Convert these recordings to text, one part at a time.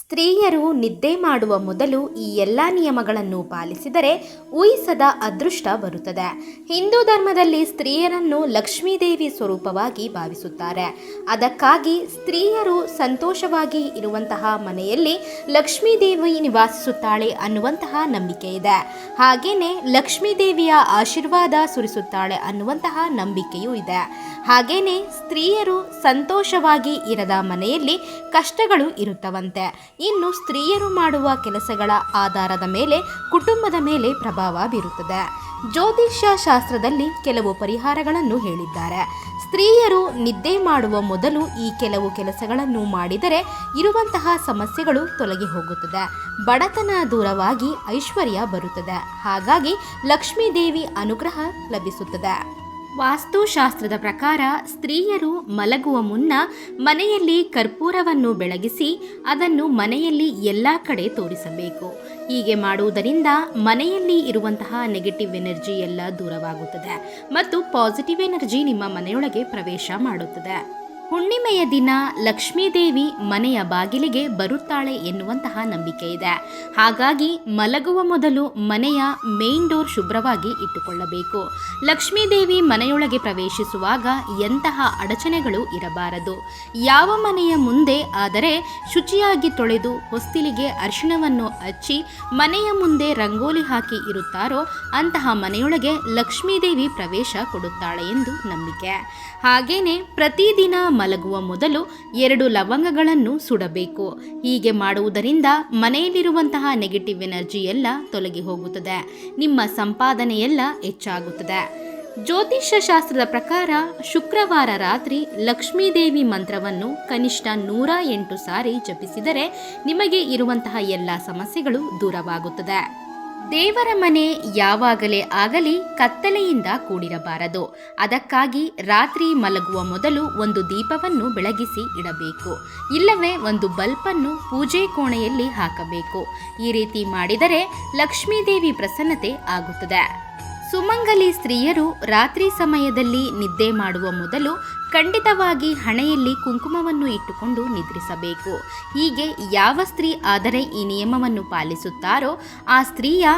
ಸ್ತ್ರೀಯರು ನಿದ್ದೆ ಮಾಡುವ ಮೊದಲು ಈ ಎಲ್ಲ ನಿಯಮಗಳನ್ನು ಪಾಲಿಸಿದರೆ ಊಹಿಸದ ಅದೃಷ್ಟ ಬರುತ್ತದೆ. ಹಿಂದೂ ಧರ್ಮದಲ್ಲಿ ಸ್ತ್ರೀಯರನ್ನು ಲಕ್ಷ್ಮೀದೇವಿ ಸ್ವರೂಪವಾಗಿ ಭಾವಿಸುತ್ತಾರೆ. ಅದಕ್ಕಾಗಿ ಸ್ತ್ರೀಯರು ಸಂತೋಷವಾಗಿ ಇರುವಂತಹ ಮನೆಯಲ್ಲಿ ಲಕ್ಷ್ಮೀದೇವಿ ನಿವಾಸಿಸುತ್ತಾಳೆ ಅನ್ನುವಂತಹ ನಂಬಿಕೆ ಇದೆ. ಹಾಗೆಯೇ ಲಕ್ಷ್ಮೀದೇವಿಯ ಆಶೀರ್ವಾದ ಸುರಿಸುತ್ತಾಳೆ ಅನ್ನುವಂತಹ ನಂಬಿಕೆಯೂ ಇದೆ. ಹಾಗೆಯೇ ಸ್ತ್ರೀಯರು ಸಂತೋಷವಾಗಿ ಇರದ ಮನೆಯಲ್ಲಿ ಕಷ್ಟಗಳು ಇರುತ್ತವಂತೆ. ಇನ್ನು ಸ್ತ್ರೀಯರು ಮಾಡುವ ಕೆಲಸಗಳ ಆಧಾರದ ಮೇಲೆ ಕುಟುಂಬದ ಮೇಲೆ ಪ್ರಭಾವ ಬೀರುತ್ತದೆ. ಜ್ಯೋತಿಷ್ಯ ಶಾಸ್ತ್ರದಲ್ಲಿ ಕೆಲವು ಪರಿಹಾರಗಳನ್ನು ಹೇಳಿದ್ದಾರೆ. ಸ್ತ್ರೀಯರು ನಿದ್ದೆ ಮಾಡುವ ಮೊದಲು ಈ ಕೆಲವು ಕೆಲಸಗಳನ್ನು ಮಾಡಿದರೆ ಇರುವಂತಹ ಸಮಸ್ಯೆಗಳು ತೊಲಗಿ ಹೋಗುತ್ತದೆ. ಬಡತನ ದೂರವಾಗಿ ಐಶ್ವರ್ಯ ಬರುತ್ತದೆ. ಹಾಗಾಗಿ ಲಕ್ಷ್ಮೀದೇವಿ ಅನುಗ್ರಹ ಲಭಿಸುತ್ತದೆ. ವಾಸ್ತುಶಾಸ್ತ್ರದ ಪ್ರಕಾರ ಸ್ತ್ರೀಯರು ಮಲಗುವ ಮುನ್ನ ಮನೆಯಲ್ಲಿ ಕರ್ಪೂರವನ್ನು ಬೆಳಗಿಸಿ ಅದನ್ನು ಮನೆಯಲ್ಲಿ ಎಲ್ಲ ಕಡೆ ತೋರಿಸಬೇಕು. ಹೀಗೆ ಮಾಡುವುದರಿಂದ ಮನೆಯಲ್ಲಿ ಇರುವಂತಹ ನೆಗೆಟಿವ್ ಎನರ್ಜಿ ಎಲ್ಲ ದೂರವಾಗುತ್ತದೆ ಮತ್ತು ಪಾಸಿಟಿವ್ ಎನರ್ಜಿ ನಿಮ್ಮ ಮನೆಯೊಳಗೆ ಪ್ರವೇಶ ಮಾಡುತ್ತದೆ. ಹುಣ್ಣಿಮೆಯ ದಿನ ಲಕ್ಷ್ಮೀದೇವಿ ಮನೆಯ ಬಾಗಿಲಿಗೆ ಬರುತ್ತಾಳೆ ಎನ್ನುವಂತಹ ನಂಬಿಕೆ ಇದೆ. ಹಾಗಾಗಿ ಮಲಗುವ ಮೊದಲು ಮನೆಯ ಮೇನ್ ಡೋರ್ ಶುಭ್ರವಾಗಿ ಇಟ್ಟುಕೊಳ್ಳಬೇಕು. ಲಕ್ಷ್ಮೀದೇವಿ ಮನೆಯೊಳಗೆ ಪ್ರವೇಶಿಸುವಾಗ ಎಂತಹ ಅಡಚಣೆಗಳು ಇರಬಾರದು. ಯಾವ ಮನೆಯ ಮುಂದೆ ಆದರೆ ಶುಚಿಯಾಗಿ ತೊಳೆದು ಹೊಸ್ತಿಲಿಗೆ ಅರಿಶಿಣವನ್ನು ಹಚ್ಚಿ ಮನೆಯ ಮುಂದೆ ರಂಗೋಲಿ ಹಾಕಿ ಇರುತ್ತಾರೋ ಅಂತಹ ಮನೆಯೊಳಗೆ ಲಕ್ಷ್ಮೀದೇವಿ ಪ್ರವೇಶ ಕೊಡುತ್ತಾಳೆ ಎಂದು ನಂಬಿಕೆ. ಹಾಗೇನೆ ಪ್ರತಿದಿನ ಮಲಗುವ ಮೊದಲು ಎರಡು ಲವಂಗಗಳನ್ನು ಸುಡಬೇಕು. ಹೀಗೆ ಮಾಡುವುದರಿಂದ ಮನೆಯಲ್ಲಿರುವಂತಹ ನೆಗೆಟಿವ್ ಎನರ್ಜಿ ಎಲ್ಲ ತೊಲಗಿ ಹೋಗುತ್ತದೆ. ನಿಮ್ಮ ಸಂಪಾದನೆಯೆಲ್ಲ ಹೆಚ್ಚಾಗುತ್ತದೆ. ಜ್ಯೋತಿಷ್ಯ ಶಾಸ್ತ್ರದ ಪ್ರಕಾರ ಶುಕ್ರವಾರ ರಾತ್ರಿ ಲಕ್ಷ್ಮೀದೇವಿ ಮಂತ್ರವನ್ನು ಕನಿಷ್ಠ ನೂರ ಎಂಟು ಸಾರಿ ಜಪಿಸಿದರೆ ನಿಮಗೆ ಇರುವಂತಹ ಎಲ್ಲ ಸಮಸ್ಯೆಗಳು ದೂರವಾಗುತ್ತದೆ. ದೇವರ ಮನೆ ಯಾವಾಗಲೇ ಆಗಲಿ ಕತ್ತಲೆಯಿಂದ ಕೂಡಿರಬಾರದು. ಅದಕ್ಕಾಗಿ ರಾತ್ರಿ ಮಲಗುವ ಮೊದಲು ಒಂದು ದೀಪವನ್ನು ಬೆಳಗಿಸಿ ಇಡಬೇಕು. ಇಲ್ಲವೇ ಒಂದು ಬಲ್ಪನ್ನು ಪೂಜೆ ಕೋಣೆಯಲ್ಲಿ ಹಾಕಬೇಕು. ಈ ರೀತಿ ಮಾಡಿದರೆ ಲಕ್ಷ್ಮೀದೇವಿ ಪ್ರಸನ್ನತೆ ಆಗುತ್ತದೆ. ಸುಮಂಗಲಿ ಸ್ತ್ರೀಯರು ರಾತ್ರಿ ಸಮಯದಲ್ಲಿ ನಿದ್ದೆ ಮಾಡುವ ಮೊದಲು ಖಂಡಿತವಾಗಿ ಹಣೆಯಲ್ಲಿ ಕುಂಕುಮವನ್ನು ಇಟ್ಟುಕೊಂಡು ನಿದ್ರಿಸಬೇಕು. ಹೀಗೆ ಯಾವ ಸ್ತ್ರೀ ಆದರೆ ಈ ನಿಯಮವನ್ನು ಪಾಲಿಸುತ್ತಾರೋ ಆ ಸ್ತ್ರೀಯ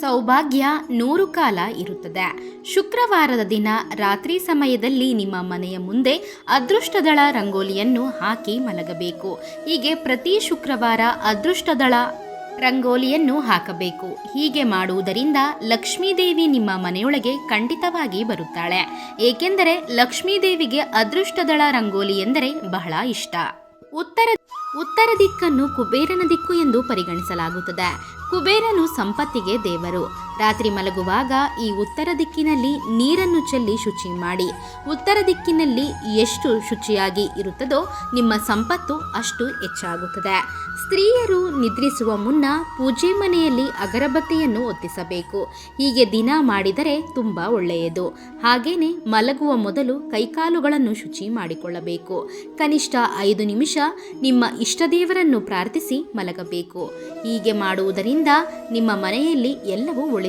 ಸೌಭಾಗ್ಯ ನೂರು ಕಾಲ ಇರುತ್ತದೆ. ಶುಕ್ರವಾರದ ದಿನ ರಾತ್ರಿ ಸಮಯದಲ್ಲಿ ನಿಮ್ಮ ಮನೆಯ ಮುಂದೆ ಅದೃಷ್ಟದಳ ರಂಗೋಲಿಯನ್ನು ಹಾಕಿ ಮಲಗಬೇಕು. ಹೀಗೆ ಪ್ರತಿ ಶುಕ್ರವಾರ ಅದೃಷ್ಟದಳ ರಂಗೋಲಿಯನ್ನು ಹಾಕಬೇಕು. ಹೀಗೆ ಮಾಡುವುದರಿಂದ ಲಕ್ಷ್ಮೀದೇವಿ ನಿಮ್ಮ ಮನೆಯೊಳಗೆ ಖಂಡಿತವಾಗಿ ಬರುತ್ತಾಳೆ. ಏಕೆಂದರೆ ಲಕ್ಷ್ಮೀದೇವಿಗೆ ಅದೃಷ್ಟದಳ ರಂಗೋಲಿ ಎಂದರೆ ಬಹಳ ಇಷ್ಟ. ಉತ್ತರ ಉತ್ತರ ದಿಕ್ಕನ್ನು ಕುಬೇರನ ದಿಕ್ಕು ಎಂದು ಪರಿಗಣಿಸಲಾಗುತ್ತದೆ. ಕುಬೇರನು ಸಂಪತ್ತಿಗೆ ದೇವರು. ರಾತ್ರಿ ಮಲಗುವಾಗ ಈ ಉತ್ತರ ದಿಕ್ಕಿನಲ್ಲಿ ನೀರನ್ನು ಚೆಲ್ಲಿ ಶುಚಿ ಮಾಡಿ. ಉತ್ತರ ದಿಕ್ಕಿನಲ್ಲಿ ಎಷ್ಟು ಶುಚಿಯಾಗಿ ಇರುತ್ತದೋ ನಿಮ್ಮ ಸಂಪತ್ತು ಅಷ್ಟು ಹೆಚ್ಚಾಗುತ್ತದೆ. ಸ್ತ್ರೀಯರು ನಿದ್ರಿಸುವ ಮುನ್ನ ಪೂಜೆ ಮನೆಯಲ್ಲಿ ಅಗರಬತ್ತಿಯನ್ನು ಒತ್ತಿಸಬೇಕು. ಹೀಗೆ ದಿನ ಮಾಡಿದರೆ ತುಂಬ ಒಳ್ಳೆಯದು. ಹಾಗೇನೆ ಮಲಗುವ ಮೊದಲು ಕೈಕಾಲುಗಳನ್ನು ಶುಚಿ ಮಾಡಿಕೊಳ್ಳಬೇಕು. ಕನಿಷ್ಠ ಐದು ನಿಮಿಷ ನಿಮ್ಮ ಇಷ್ಟದೇವರನ್ನು ಪ್ರಾರ್ಥಿಸಿ ಮಲಗಬೇಕು. ಹೀಗೆ ಮಾಡುವುದರಿಂದ ನಿಮ್ಮ ಮನೆಯಲ್ಲಿ ಎಲ್ಲವೂ